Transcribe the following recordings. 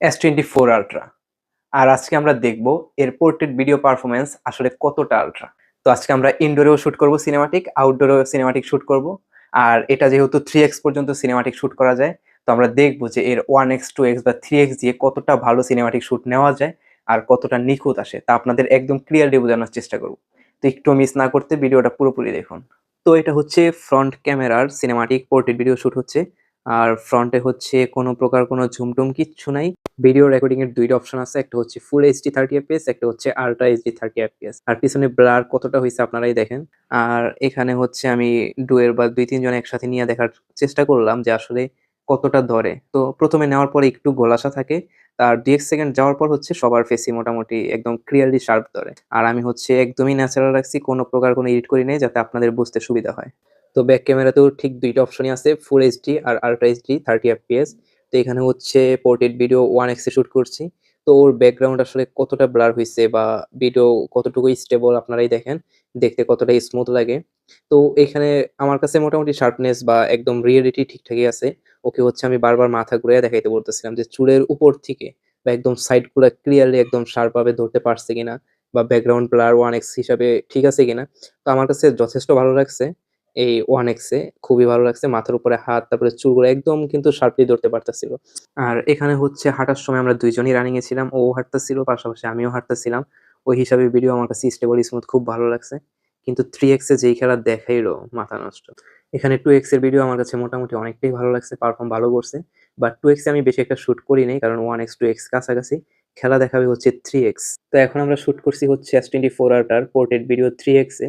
S twenty four ultra আর আজকে আমরা দেখব এর পোর্ট্রেট ভিডিও পারফরমেন্স আসলে কতটা আলট্রা তো আজকে আমরা ইনডোরেও শুট করব সিনেমাটিক আউটডোরেও সিনেমাটিক শুট করব। আর এটা যেহেতু থ্রি এক্স পর্যন্ত সিনেমাটিক শুট করা যায়, তো আমরা দেখব যে এর ওয়ান এক্স টু এক্স বা থ্রি এক্স দিয়ে কতটা ভালো সিনেমাটিক শ্যুট নেওয়া যায় আর কতটা নিখুঁত আসে, তা আপনাদের একদম ক্লিয়ারলি বোঝানোর চেষ্টা করব। তো একটু মিস না করতে ভিডিওটা পুরোপুরি দেখুন। তো এটা হচ্ছে ফ্রন্ট ক্যামেরার সিনেমাটিক পোর্ট্রেট ভিডিও শুট হচ্ছে। আর ফ্রন্টে হচ্ছে কোনো প্রকার কোনো ঝুমটুম কিচ্ছু নাই। ভিডিও রেকর্ডিং এর দুইটা অপশন আছে, একটা হচ্ছে ফুল এইচডি থার্টি এফপিএস একটা হচ্ছে আলট্রা এইচডি থার্টি এফপিএস আর পিছনে ব্লার কতটা হয়েছে আপনারাই দেখেন। আর এখানে হচ্ছে আমি ডুয়ের বা দুই তিনজন একসাথে নিয়ে দেখার চেষ্টা করলাম যে আসলে কতটা ধরে। তো প্রথমে নেওয়ার পরে একটু গোলাসা থাকে, তার দুই এক সেকেন্ড যাওয়ার পর হচ্ছে সবার ফেসি মোটামুটি একদম ক্লিয়ারলি শার্প ধরে। আর আমি হচ্ছে একদমই ন্যাচারাল রাখছি, কোনো প্রকার কোনো এডিট করি নেই যাতে আপনাদের বুঝতে সুবিধা হয়। তো ব্যাক ক্যামেরাতেও ঠিক দুইটা অপশনই আছে ফুল এইচডি আর আলট্রা এইচডি থার্টি এফপিএস তো এখানে হচ্ছে পোর্টেড ভিডিও ওয়ান এক্সে শুট করছি। তো ওর ব্যাকগ্রাউন্ড আসলে কতটা ব্লার হয়েছে বা ভিডিও কতটুকু স্টেবল আপনারাই দেখেন, দেখতে কতটা স্মুথ লাগে। তো এখানে আমার কাছে মোটামুটি শার্পনেস বা একদম রিয়েলিটি ঠিকঠাকই আছে। ওকে হচ্ছে আমি বারবার মাথা ঘুরে দেখাইতে বলতেছিলাম যে চুলের উপর থেকে বা একদম সাইডগুলো ক্লিয়ারলি একদম শার্পভাবে ধরতে পারছে কিনা বা ব্যাকগ্রাউন্ড ব্লার ওয়ান এক্স হিসাবে ঠিক আছে কিনা। তো আমার কাছে যথেষ্ট ভালো লাগছে। এই ওয়ান এক্সে খুবই ভালো লাগছে, মাথার উপরে হাত, তারপরে চুলগুলো একদম কিন্তু শার্পলি ধরতে পারতেছিল। আর এখানে হচ্ছে হাঁটার সময় আমরা দুইজনই রানিং এ ছিলাম, ও হাঁটতেছিল, পাশাপাশি আমিও হাঁটতেছিলাম। ওই হিসাবে ভিডিও আমার কাছে স্টেবল স্মুথ খুব ভালো লাগছে। কিন্তু থ্রি এক্সে যেই খেলা দেখাইলো, মাথা নষ্ট। এখানে টু এক্সের ভিডিও আমার কাছে মোটামুটি অনেকটাই ভালো লাগছে পারফর্ম ভালো করছে। বাট টু এক্সে আমি বেশি একটা শুট করি নাই, কারণ ওয়ান এক্স টু এক্স কাছাকাছি খেলা দেখাবে হচ্ছে থ্রি এক্স তো এখন আমরা শুট করছি হচ্ছে S twenty four ultra portrait video three এক্সে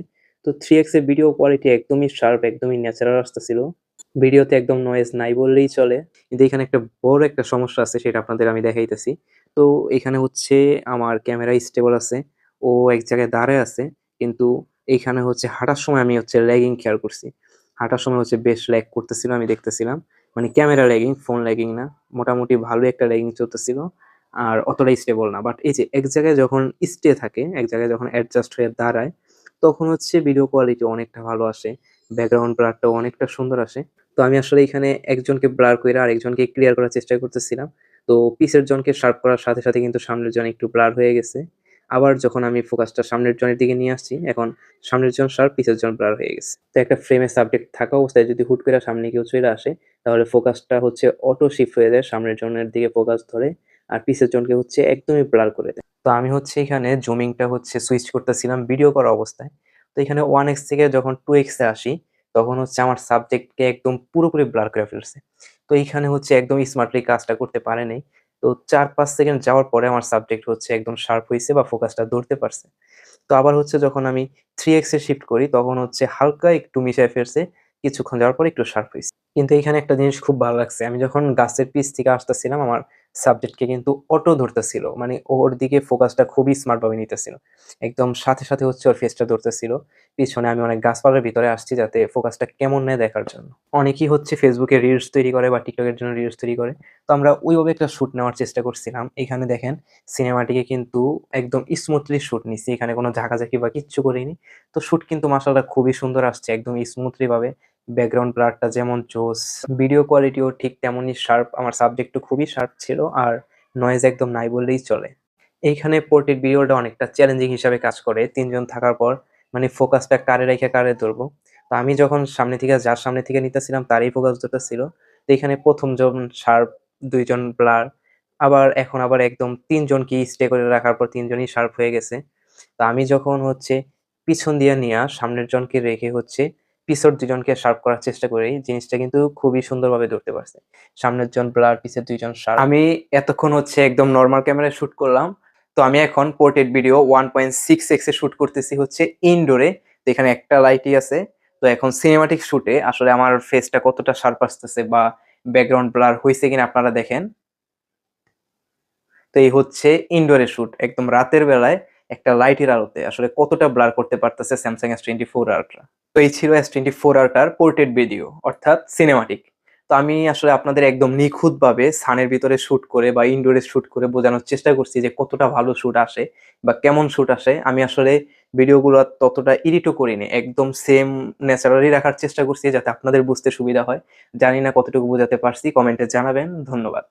তো থ্রি এক্সের ভিডিও কোয়ালিটি একদমই শার্প একদমই ন্যাচারাল আসতেছিল। ভিডিওতে একদম নয়েজ নাই বললেই চলে। কিন্তু এখানে একটা বড় একটা সমস্যা আছে, সেটা আপনাদের আমি দেখাইতেছি। তো এখানে হচ্ছে আমার ক্যামেরা স্টেবল আছে, ও এক জায়গায় দাঁড়ায় আছে, কিন্তু এইখানে হচ্ছে হাঁটার সময় আমি হচ্ছে ল্যাগিং খেয়াল করছি। হাঁটার সময় হচ্ছে বেশ ল্যাগ করতেছিল, আমি দেখতেছিলাম। মানে ক্যামেরা ল্যাগিং ফোন ল্যাগিং না, মোটামুটি ভালো একটা ল্যাগিং চলতেছিল, আর অতটা স্টেবল না। বাট এই যে এক জায়গায় যখন স্টে থাকে, এক জায়গায় যখন অ্যাডজাস্ট হয়ে দাঁড়ায় তখন হচ্ছে ভিডিও কোয়ালিটি অনেকটা ভালো আসে ব্যাকগ্রাউন্ড ব্লারটাও অনেকটা সুন্দর আসে। তো আমি আসলে এখানে একজনকে ব্লার করে আর একজনকে ক্লিয়ার করার চেষ্টা করতেছিলাম। তো পিসের জনকে শার্প করার সাথে সাথে কিন্তু সামনের জন একটু ব্লার হয়ে গেছে। আবার যখন আমি ফোকাসটা সামনের জনের দিকে নিয়ে আসছি, এখন সামনের জন শার্প পিসের জন ব্লার হয়ে গেছে। তো একটা ফ্রেমে সাবজেক্ট থাকা অবস্থায় যদি হুট করে সামনে কেউ চলে আসে, তাহলে ফোকাসটা হচ্ছে অটো শিফট হয়ে যায়, সামনের জনের দিকে ফোকাস ধরে, আর পিসের জনকে হচ্ছে একদমই ব্লার করে দেয়। তো আমি হচ্ছে এখানে জুমিংটা হচ্ছে সুইচ করতেছিলাম ভিডিও করা অবস্থায়। তো এখানে ওয়ান এক্স থেকে যখন টু এক্সে আসি, তখন হচ্ছে আমার সাবজেক্টকে একদম পুরোপুরি ব্লার করে ফেলছে। তো এইখানে হচ্ছে একদম স্মার্টলি কাজটা করতে পারে নাই। তো চার পাঁচ সেকেন্ড যাওয়ার পরে আমার সাবজেক্ট হচ্ছে একদম শার্প হয়েছে বা ফোকাসটা ধরতে পারছে। তো আবার হচ্ছে যখন আমি থ্রি এক্সে শিফট করি, তখন হচ্ছে হালকা একটু মিশায় ফেলছে, কিছুক্ষণ যাওয়ার পরে একটু শার্প হয়েছে কিন্তু এখানে একটা জিনিস খুব ভালো লাগছে। আমি যখন গাছের পিস থেকে আসতেছিলাম, আমার সাবজেক্টকে কিন্তু অটো ধরতেছিল। মানে ওর দিকে ফোকাসটা খুবই স্মার্টভাবে নিতেছিল। একদম সাথে সাথে হচ্ছে ওর ফেসটা ধরতেছিল। পিছনে আমি অনেক গাছপালার ভিতরে আসছি যাতে ফোকাসটা কেমন নেয় দেখার জন্য। অনেকেই হচ্ছে ফেসবুকে রিলস তৈরি করে বা টিকটকের জন্য রিলস তৈরি করে। তো আমরা ওইভাবে একটা শ্যুট নেওয়ার চেষ্টা করছিলাম। এখানে দেখেন সিনেমাটিকে কিন্তু একদম স্মুথলি শ্যুট নিছি এখানে কোনো ঝাঁকাঝাঁকি বা কিচ্ছু করিনি। তো শ্যুট কিন্তু মাসালটা খুবই সুন্দর আসছে। একদম স্মুথলি ভাবে ব্যাকগ্রাউন্ড ব্লারটা যেমন জোস ভিডিও কোয়ালিটিও ঠিক তেমনই শার্প আমার সাবজেক্টও খুবই শার্প ছিল আর নয়েজ একদম নাই বললেই চলে। এইখানে পোর্টেড ভিডিওটা অনেকটা চ্যালেঞ্জিং হিসাবে কাজ করে। তিনজন থাকার পর মানে ফোকাসটা কারে রেখে কারে ধরবো। তো আমি যখন সামনে থেকে, যার সামনে থেকে নিতেছিলাম তারই ফোকাস ধরতে ছিল। তো এখানে প্রথম জন শার্প দুইজন ব্লার আবার এখন আবার একদম তিনজনকে স্টে করে রাখার পর তিনজনই শার্প হয়ে গেছে। তো আমি যখন হচ্ছে পিছন দিয়ে নিয়ে, সামনের জনকে রেখে হচ্ছে পিছর দুজনকে শার্প করার চেষ্টা করি, জিনিসটা কিন্তু খুবই সুন্দরভাবে ধরতে পারছে। সামনের জন ব্লার পিছের দুইজন শার্প। আমি এতক্ষণ হচ্ছে একদম নর্মাল ক্যামেরায় শুট করলাম। তো আমি এখন portrait video one point six এক্সে শুট করতেছি হচ্ছে ইনডোরে তো এখানে একটা লাইটই আছে। তো এখন সিনেমাটিক শুটে আসলে আমার ফেসটা কতটা শার্প আসতেছে বা ব্যাকগ্রাউন্ড ব্লার হয়েছে কিনা আপনারা দেখেন। তো এই হচ্ছে ইনডোরে শ্যুট একদম রাতের বেলায়। একটা লাইটের আলোতে আসলে কতটা ব্লার করতে পারতেছে Samsung S twenty four ultra তো এই ছিল এস টোয়েন্টি ফোর আল্ট্রার পোর্টেড ভিডিও অর্থাৎ সিনেমাটিক তো আমি আসলে আপনাদের একদম নিখুঁতভাবে সানের ভিতরে শুট করে বা ইনডোরে শ্যুট করে বোঝানোর চেষ্টা করছি যে কতটা ভালো শ্যুট আসে বা কেমন শ্যুট আসে। আমি আসলে ভিডিওগুলো ততটা এডিটও করিনি, একদম সেম ন্যাচারালি রাখার চেষ্টা করছি যাতে আপনাদের বুঝতে সুবিধা হয়। জানি না কতটুকু বোঝাতে পারছি কমেন্টে জানাবেন। ধন্যবাদ।